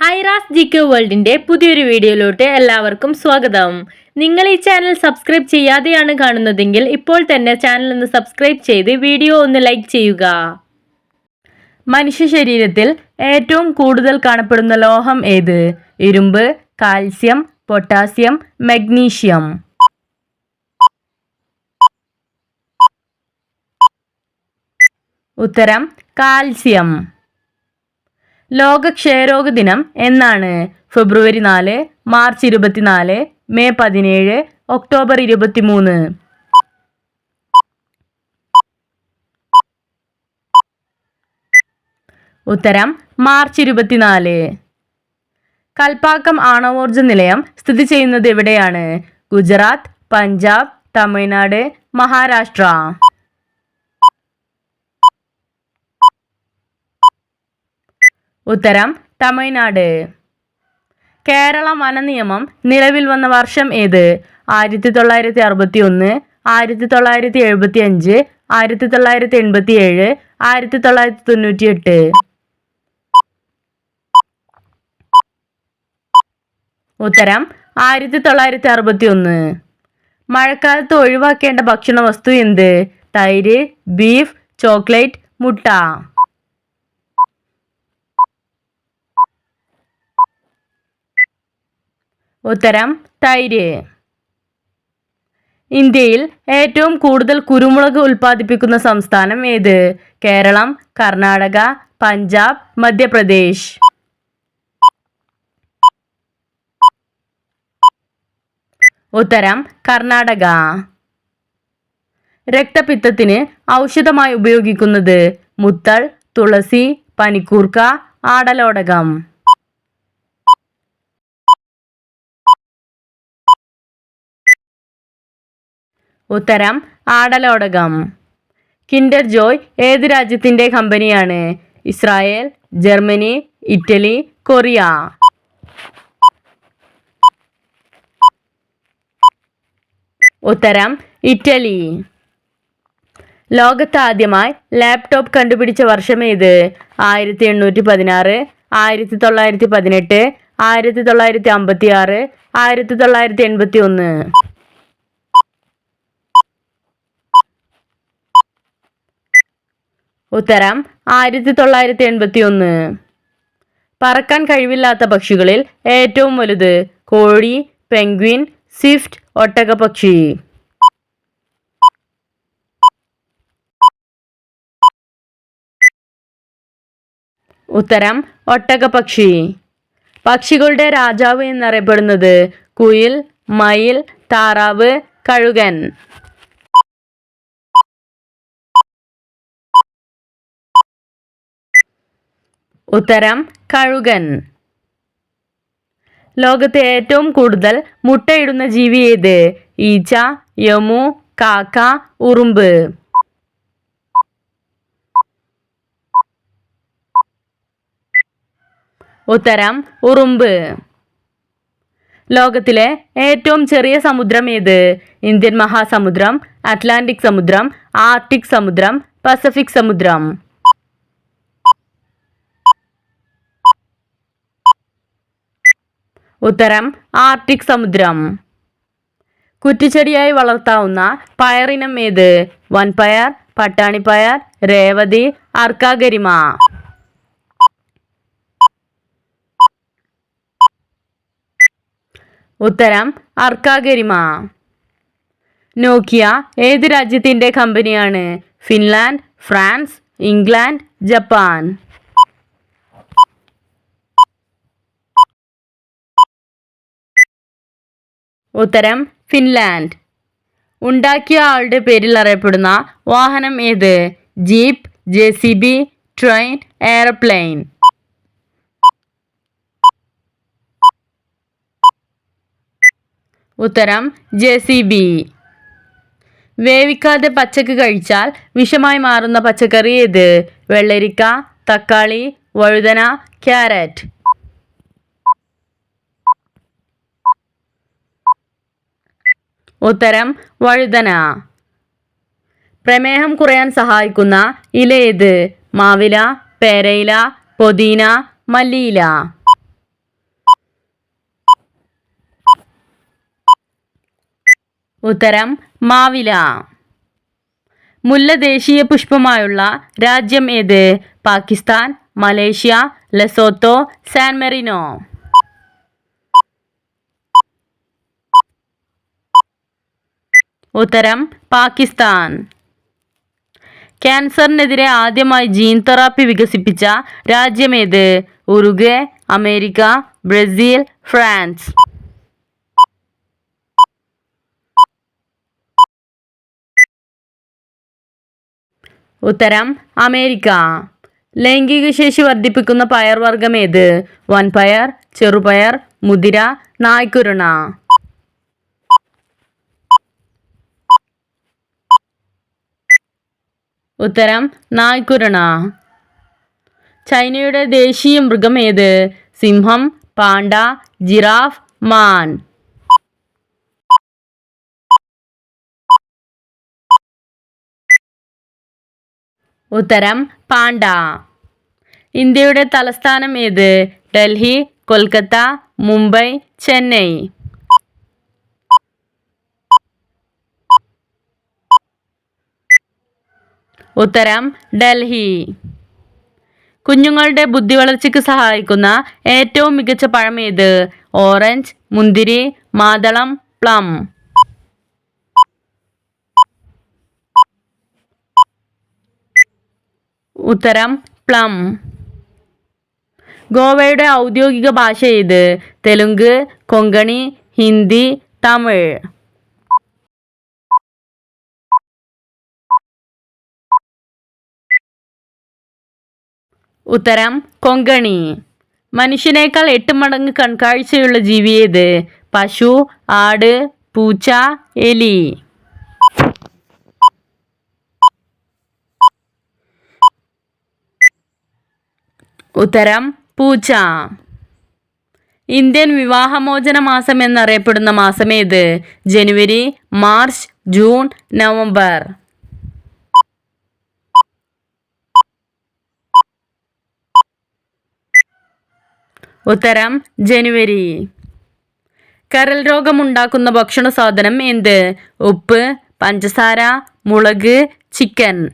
Aira's G K വേൾഡിന്റെ പുതിയൊരു വീഡിയോയിലോട്ട് എല്ലാവർക്കും സ്വാഗതം. നിങ്ങൾ ഈ ചാനൽ സബ്സ്ക്രൈബ് ചെയ്യാതെയാണ് കാണുന്നതെങ്കിൽ ഇപ്പോൾ തന്നെ ചാനൽ ഒന്ന് സബ്സ്ക്രൈബ് ചെയ്ത് വീഡിയോ ഒന്ന് ലൈക്ക് ചെയ്യുക. മനുഷ്യ ശരീരത്തിൽ ഏറ്റവും കൂടുതൽ കാണപ്പെടുന്ന ലോഹം ഏത്? ഇരുമ്പ് കാൽസ്യം പൊട്ടാസ്യം മഗ്നീഷ്യം. ഉത്തരം കാൽസ്യം. ലോക ക്ഷയരോഗ ദിനം എന്നാണ് ഫെബ്രുവരി നാല് മാർച്ച് ഇരുപത്തിനാല് മെയ് പതിനേഴ് ഒക്ടോബർ ഇരുപത്തിമൂന്ന്. ഉത്തരം മാർച്ച് ഇരുപത്തിനാല്. കൽപ്പാക്കം ആണവോർജ നിലയം സ്ഥിതി ചെയ്യുന്നത് എവിടെയാണ്? ഗുജറാത്ത് പഞ്ചാബ് തമിഴ്നാട് മഹാരാഷ്ട്ര. ഉത്തരം തമിഴ്നാട്. കേരള വനനിയമം നിലവിൽ വന്ന വർഷം ഏത്? ആയിരത്തി തൊള്ളായിരത്തി അറുപത്തി ഒന്ന് ആയിരത്തി തൊള്ളായിരത്തി എഴുപത്തി അഞ്ച് ആയിരത്തി തൊള്ളായിരത്തി എൺപത്തി ഏഴ് ആയിരത്തി തൊള്ളായിരത്തി തൊണ്ണൂറ്റി എട്ട് ഉത്തരം ആയിരത്തി തൊള്ളായിരത്തി അറുപത്തി ഒന്ന് മഴക്കാലത്ത് ഒഴിവാക്കേണ്ട ഭക്ഷണ വസ്തു എന്ത്? തൈര് ബീഫ് ചോക്ലേറ്റ് മുട്ട. ഉത്തരം തൈര്. ഇന്ത്യയിൽ ഏറ്റവും കൂടുതൽ കുരുമുളക് ഉൽപ്പാദിപ്പിക്കുന്ന സംസ്ഥാനം ഏത്? കേരളം കർണാടക പഞ്ചാബ് മധ്യപ്രദേശ്. ഉത്തരം കർണാടക. രക്തപിത്തത്തിന് ഔഷധമായി ഉപയോഗിക്കുന്നത് മുത്തൾ തുളസി പനിക്കൂർക്ക ആടലോടകം. ഉത്തരം ആടലോടകം. കിൻഡർ ജോയ് ഏത് രാജ്യത്തിന്റെ കമ്പനിയാണ്? Israel Germany Italy Korea. ഉത്തരം ഇറ്റലി. ലോകത്ത് ആദ്യമായി ലാപ്ടോപ്പ് കണ്ടുപിടിച്ച വർഷം ഏത്? ആയിരത്തി എണ്ണൂറ്റി പതിനാറ് ആയിരത്തി തൊള്ളായിരത്തി പതിനെട്ട് ആയിരത്തി തൊള്ളായിരത്തി അമ്പത്തി ആറ് ആയിരത്തി തൊള്ളായിരത്തി എൺപത്തി ഒന്ന് ഉത്തരം ആയിരത്തി തൊള്ളായിരത്തി എൺപത്തി ഒന്ന് പറക്കാൻ കഴിവില്ലാത്ത പക്ഷികളിൽ ഏറ്റവും വലുത് കോഴി പെൻഗ്വിൻ സ്വിഫ്റ്റ് ഒട്ടകപക്ഷി ഉത്തരം ഒട്ടകപക്ഷി പക്ഷികളുടെ രാജാവ് എന്നറിയപ്പെടുന്നത് കുയിൽ മയിൽ താറാവ് കഴുകൻ. ഉത്തരം കഴുകൻ. ലോകത്തെ ഏറ്റവും കൂടുതൽ മുട്ടയിടുന്ന ജീവി ഏത്? ഈച്ച യമു കാക്ക ഉറുമ്പ്. ഉത്തരം ഉറുമ്പ്. ലോകത്തിലെ ഏറ്റവും ചെറിയ സമുദ്രം ഏത്? ഇന്ത്യൻ മഹാസമുദ്രം അറ്റ്ലാന്റിക് സമുദ്രം ആർട്ടിക് സമുദ്രം പസഫിക് സമുദ്രം. ഉത്തരം ആർട്ടിക് സമുദ്രം. കുറ്റിച്ചെടിയായി വളർത്താവുന്ന പയറിനം ഏത്? വൻപയർ പട്ടാണിപ്പയർ രേവതി അർക്കാഗരിമ. ഉത്തരം അർക്കാഗരിമ. നോക്കിയ ഏത് രാജ്യത്തിന്റെ കമ്പനിയാണ്? Finland France England Japan. ഉത്തരം ഫിൻലാൻഡ്. ഉണ്ടാക്കിയ ആളുടെ പേരിൽ അറിയപ്പെടുന്ന വാഹനം ഏത്? Jeep J C B train airplane. ഉത്തരം ജെ സി ബി. വേവിക്കാതെ പച്ചക്ക് കഴിച്ചാൽ വിഷമായി മാറുന്ന പച്ചക്കറി ഏത്? വെള്ളരിക്ക തക്കാളി വഴുതന ക്യാരറ്റ്. ഉത്തരം വഴുതന. പ്രമേഹം കുറയാൻ സഹായിക്കുന്ന ഇല ഏത് മാവില പേരയില പൊതീന മല്ലിയില. ഉത്തരം മാവില. മുല്ല ദേശീയ പുഷ്പമായുള്ള രാജ്യം ഏത്? Pakistan Malaysia Lesotho San Marino. ഉത്തരം പാകിസ്ഥാൻ. ക്യാൻസറിനെതിരെ ആദ്യമായി ജീൻ തെറാപ്പി വികസിപ്പിച്ച രാജ്യമേത്? Uruguay America Brazil France. ഉത്തരം അമേരിക്ക. ലൈംഗിക ശേഷി വർദ്ധിപ്പിക്കുന്ന പയർവർഗം ഏത് വൻപയർ ചെറുപയർ മുതിര നായ്ക്കുരുണ. ഉത്തരം നായ്ക്കുരണ. ചൈനയുടെ ദേശീയ മൃഗം ഏത്? സിംഹം പാണ്ട ജിറാഫ് മാൻ. ഉത്തരം പാണ്ട. ഇന്ത്യയുടെ തലസ്ഥാനം ഏത്? ഡൽഹി കൊൽക്കത്ത മുംബൈ ചെന്നൈ. ഉത്തരം ഡൽഹി. കുഞ്ഞുങ്ങളുടെ ബുദ്ധി വളർച്ചയ്ക്ക് സഹായിക്കുന്ന ഏറ്റവും മികച്ച പഴം ഏത്? ഓറഞ്ച് മുന്തിരി മാതളം പ്ലം. ഉത്തരം പ്ലം. ഗോവയുടെ ഔദ്യോഗിക ഭാഷ ഏത്? തെലുങ്ക് കൊങ്കണി ഹിന്ദി തമിഴ്. ഉത്തരം കൊങ്കണി. മനുഷ്യനേക്കാൾ എട്ട് മടങ്ങ് കൺകാഴ്ചയുള്ള ജീവി ഏത്? പശു ആട് പൂച്ച എലി. ഉത്തരം പൂച്ച. ഇന്ത്യൻ വിവാഹമോചന മാസം എന്നറിയപ്പെടുന്ന മാസമേത് ജനുവരി മാർച്ച് ജൂൺ നവംബർ. ഉത്തരം ജനുവരി. കരൽ രോഗമുണ്ടാക്കുന്ന ഭക്ഷണ സാധനം എന്ത്? ഉപ്പ് പഞ്ചസാര മുളക് ചിക്കൻ.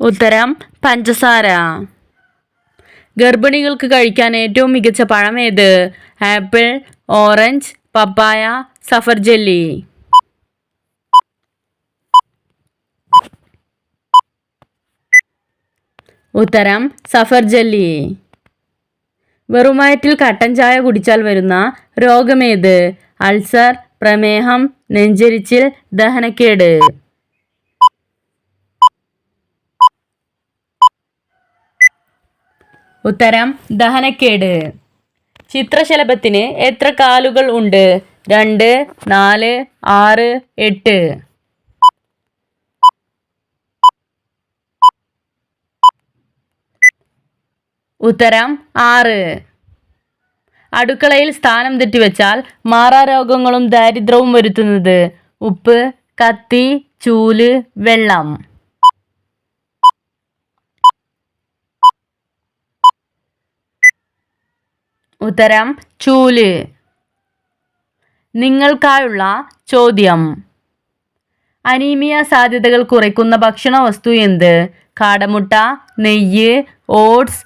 ഉത്തരം പഞ്ചസാര. ഗർഭിണികൾക്ക് കഴിക്കാൻ ഏറ്റവും മികച്ച പഴം ഏത്? ആപ്പിൾ ഓറഞ്ച് പപ്പായ സഫർ ജെല്ലി. ഉത്തരം സഫർജല്ലി വെറുമയറ്റിൽ കട്ടൻ ചായ കുടിച്ചാൽ വരുന്ന രോഗമേത്? അൾസർ പ്രമേഹം നെഞ്ചരിച്ചിൽ ദഹനക്കേട്. ഉത്തരം ദഹനക്കേട്. ചിത്രശലഭത്തിന് എത്ര കാലുകൾ ഉണ്ട്? രണ്ട് നാല് ആറ് എട്ട്. ഉത്തരം ആറ്. അടുക്കളയിൽ സ്ഥാനം തെറ്റിവെച്ചാൽ മാറാരോഗങ്ങളും ദാരിദ്ര്യവും വരുത്തുന്നത്. ഉപ്പ് കത്തി ചൂൽ വെള്ളം. ഉത്തരം ചൂൽ. നിങ്ങൾക്കായുള്ള ചോദ്യം. അനീമിയ സാധ്യതകൾ കുറയ്ക്കുന്ന ഭക്ഷണ വസ്തു എന്ത്? കാടമുട്ട നെയ്യ് ഓട്സ്